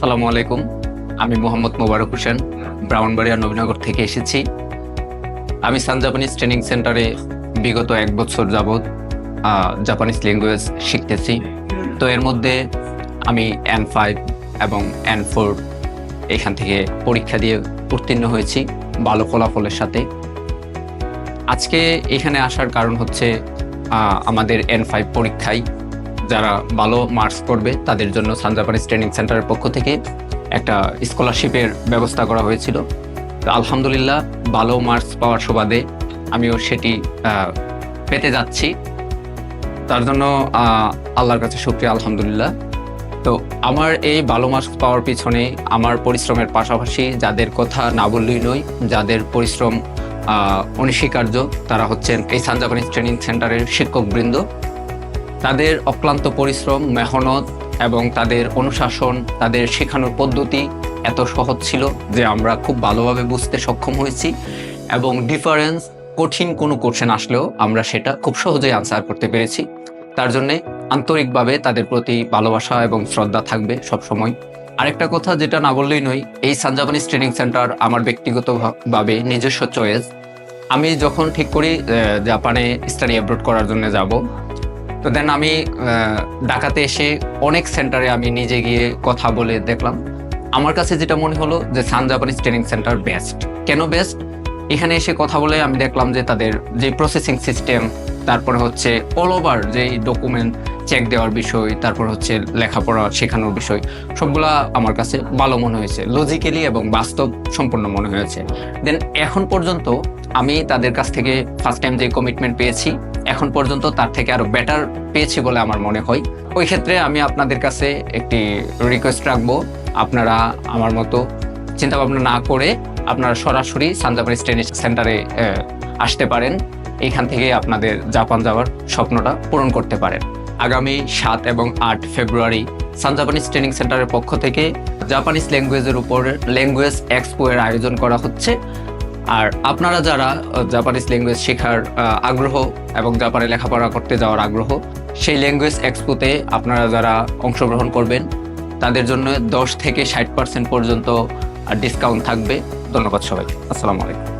আসসালামু আলাইকুম। আমি মোহাম্মদ মোবারক হোসেন, ব্রাউনবাড়িয়া নবীনগর থেকে এসেছি। আমি সান জাপানিজ ট্রেনিং সেন্টারে বিগত এক বছর যাবৎ জাপানিজ ল্যাঙ্গুয়েজ শিখতেছি। তো এর মধ্যে আমি এন ফাইভ এবং এন ফোর এখান থেকে পরীক্ষা দিয়ে উত্তীর্ণ হয়েছি ভালো ফলাফলের সাথে। আজকে এখানে আসার কারণ হচ্ছে আমাদের এন ফাইভ পরীক্ষায় যারা ভালো মার্কস করবে, তাদের জন্য সান জাপানিজ ট্রেনিং সেন্টারের পক্ষ থেকে একটা স্কলারশিপের ব্যবস্থা করা হয়েছিল। আলহামদুলিল্লাহ, ভালো মার্কস পাওয়ার সুবাদে আমিও সেটি পেতে যাচ্ছি। তার জন্য আল্লাহর কাছে শুক্রিয়া, আলহামদুলিল্লাহ। তো আমার এই ভালো মার্কস পাওয়ার পিছনে আমার পরিশ্রমের পাশাপাশি যাদের কথা না বললেই নয়, যাদের পরিশ্রম অনস্বীকার্য, তারা হচ্ছেন এই সান জাপানিজ ট্রেনিং সেন্টারের শিক্ষকবৃন্দ। তাদের অক্লান্ত পরিশ্রম, মেহনত এবং তাদের অনুশাসন, তাদের শেখানোর পদ্ধতি এত সহজ ছিল যে আমরা খুব ভালোভাবে বুঝতে সক্ষম হয়েছি এবং ডিফারেন্স কঠিন কোনো কোশ্চেন আসলেও আমরা সেটা খুব সহজেই আনসার করতে পেরেছি। তার জন্যে আন্তরিকভাবে তাদের প্রতি ভালোবাসা এবং শ্রদ্ধা থাকবে সবসময়। আরেকটা কথা যেটা না বললেই নয়, এই সানজাপানিজ ট্রেনিং সেন্টার আমার ব্যক্তিগতভাবে নিজস্ব চয়েস আমি যখন ঠিক করি জাপানে স্টাডি অ্যাব্রোড করার জন্য যাব তো দেন আমি ঢাকাতে এসে অনেক সেন্টারে আমি নিজে গিয়ে কথা বলে দেখলাম। আমার কাছে যেটা মনে হলো যে Sun Japanese training centre best কেন বেস্ট এখানে এসে কথা বলে আমি দেখলাম যে তাদের যে প্রসেসিং সিস্টেম তারপরে হচ্ছে অল ওভার যে ডকুমেন্ট চেক দেওয়ার বিষয়, তারপর হচ্ছে লেখাপড়া শেখানোর বিষয়, সবগুলা আমার কাছে ভালো মনে হয়েছে লজিক্যালি এবং বাস্তব সম্পূর্ণ মনে হয়েছে। দেন এখন পর্যন্ত আমি তাদের কাছ থেকে ফার্স্ট টাইম যে কমিটমেন্ট পেয়েছি, এখন পর্যন্ত তার থেকে আরও বেটার পেয়েছি বলে আমার মনে হয়। ওই ক্ষেত্রে আমি আপনাদের কাছে একটি রিকোয়েস্ট রাখব, আপনারা আমার মতো চিন্তা ভাবনা না করে আপনারা সরাসরি সানজাপানিজ ট্রেনিং সেন্টারে আসতে পারেন। এইখান থেকে আপনাদের জাপান যাওয়ার স্বপ্নটা পূরণ করতে পারেন। আগামী সাত এবং আট ফেব্রুয়ারি সান জাপানিজ ট্রেনিং সেন্টারের পক্ষ থেকে জাপানিজ ল্যাঙ্গুয়েজের উপর ল্যাঙ্গুয়েজ এক্সপো এর আয়োজন করা হচ্ছে। আর আপনারা যারা জাপানিজ ল্যাঙ্গুয়েজ শেখার আগ্রহ এবং জাপানে লেখাপড়া করতে যাওয়ার আগ্রহ, সেই ল্যাঙ্গুয়েজ এক্সপোতে আপনারা যারা অংশগ্রহণ করবেন, তাদের জন্য দশ থেকে ষাট পার্সেন্ট পর্যন্ত ডিসকাউন্ট থাকবে। ধন্যবাদ সবাই আসসালামু আলাইকুম।